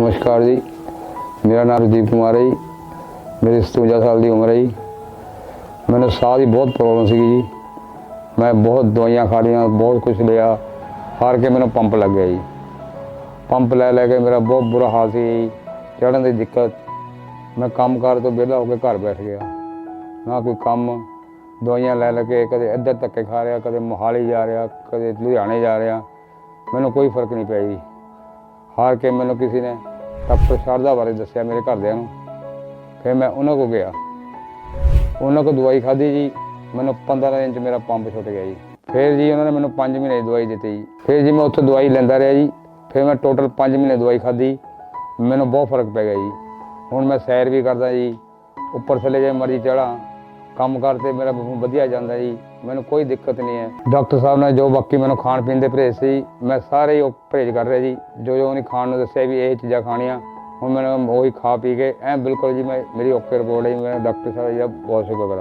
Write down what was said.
ਨਮਸਕਾਰ ਜੀ। ਮੇਰਾ ਨਾਮ ਰਜੀਵ ਕੁਮਾਰ ਹੈ ਜੀ। ਮੇਰੀ 57 ਸਾਲ ਦੀ ਉਮਰ ਹੈ ਜੀ। ਮੈਨੂੰ ਸਾਹ ਦੀ ਬਹੁਤ ਪ੍ਰੋਬਲਮ ਸੀਗੀ ਜੀ। ਮੈਂ ਬਹੁਤ ਦਵਾਈਆਂ ਖਾ ਲਈਆਂ ਬਹੁਤ ਕੁਝ ਲਿਆ। ਹਾਰ ਕੇ ਮੈਨੂੰ ਪੰਪ ਲੱਗ ਗਿਆ ਜੀ। ਪੰਪ ਲੈ ਲੈ ਕੇ ਮੇਰਾ ਬਹੁਤ ਬੁਰਾ ਹਾਲ ਸੀ ਜੀ। ਚੜ੍ਹਨ ਦੀ ਦਿੱਕਤ। ਮੈਂ ਕੰਮਕਾਰ ਤੋਂ ਵਿਹਲਾ ਹੋ ਕੇ ਘਰ ਬੈਠ ਗਿਆ। ਨਾ ਕੋਈ ਕੰਮ। ਦਵਾਈਆਂ ਲੈ ਲੈ ਕੇ ਕਦੇ ਇੱਧਰ ਧੱਕੇ ਖਾ ਰਿਹਾ, ਕਦੇ ਮੋਹਾਲੀ ਜਾ ਰਿਹਾ, ਕਦੇ ਲੁਧਿਆਣੇ ਜਾ ਰਿਹਾ। ਮੈਨੂੰ ਕੋਈ ਫ਼ਰਕ ਨਹੀਂ ਪਿਆ ਜੀ। ਹਾਰ ਕੇ ਮੈਨੂੰ ਕਿਸੇ ਨੇ ਡਾਕਟਰ ਸ਼ਾਰਦਾ ਬਾਰੇ ਦੱਸਿਆ ਮੇਰੇ ਘਰਦਿਆਂ ਨੂੰ। ਫਿਰ ਮੈਂ ਉਹਨਾਂ ਕੋਲ ਗਿਆ। ਉਹਨਾਂ ਕੋਲ ਦਵਾਈ ਖਾਧੀ ਜੀ। ਮੈਨੂੰ 15 ਦਿਨ ਚ ਮੇਰਾ ਪੰਪ ਛੁੱਟ ਗਿਆ ਜੀ। ਫਿਰ ਜੀ ਉਹਨਾਂ ਨੇ ਮੈਨੂੰ 5 ਮਹੀਨੇ ਦੀ ਦਵਾਈ ਦਿੱਤੀ ਜੀ। ਫਿਰ ਜੀ ਮੈਂ ਉੱਥੇ ਦਵਾਈ ਲੈਂਦਾ ਰਿਹਾ ਜੀ। ਫਿਰ ਮੈਂ ਟੋਟਲ 5 ਮਹੀਨੇ ਦਵਾਈ ਖਾਧੀ। ਮੈਨੂੰ ਬਹੁਤ ਫ਼ਰਕ ਪੈ ਗਿਆ ਜੀ। ਹੁਣ ਮੈਂ ਸੈਰ ਵੀ ਕਰਦਾ ਜੀ। ਉੱਪਰ ਥੱਲੇ ਜੇ ਮਰਜ਼ੀ ਚੜਾਂ ਕੰਮ ਕਰਤੇ ਮੇਰਾ ਬਹੁਤ ਵਧੀਆ ਜਾਂਦਾ ਜੀ, ਮੈਨੂੰ ਕੋਈ ਦਿੱਕਤ ਨਹੀਂ ਹੈ। ਡਾਕਟਰ ਸਾਹਿਬ ਨੇ ਜੋ ਬਾਕੀ ਮੈਨੂੰ ਖਾਣ ਪੀਣ ਦੇ ਪਰਹੇਜ਼ ਸੀ, ਮੈਂ ਸਾਰੇ ਹੀ ਉਹ ਪਰਹੇਜ਼ ਕਰ ਰਿਹਾ ਜੀ। ਜੋ ਜੋ ਉਹਨੇ ਖਾਣ ਨੂੰ ਦੱਸਿਆ ਵੀ ਇਹ ਚੀਜ਼ਾਂ ਖਾਣੀਆਂ, ਹੁਣ ਮੈਨੂੰ ਉਹੀ ਖਾ ਪੀ ਕੇ, ਐ ਬਿਲਕੁਲ ਜੀ ਮੈਂ, ਮੇਰੀ ਓਕੇ ਰਿਪੋਰਟ ਹੈ ਜੀ, ਮੈਂ ਡਾਕਟਰ ਸਾਹਿਬ ਜੀ ਦਾ ਬਹੁਤ ਸ਼ੁਕਰ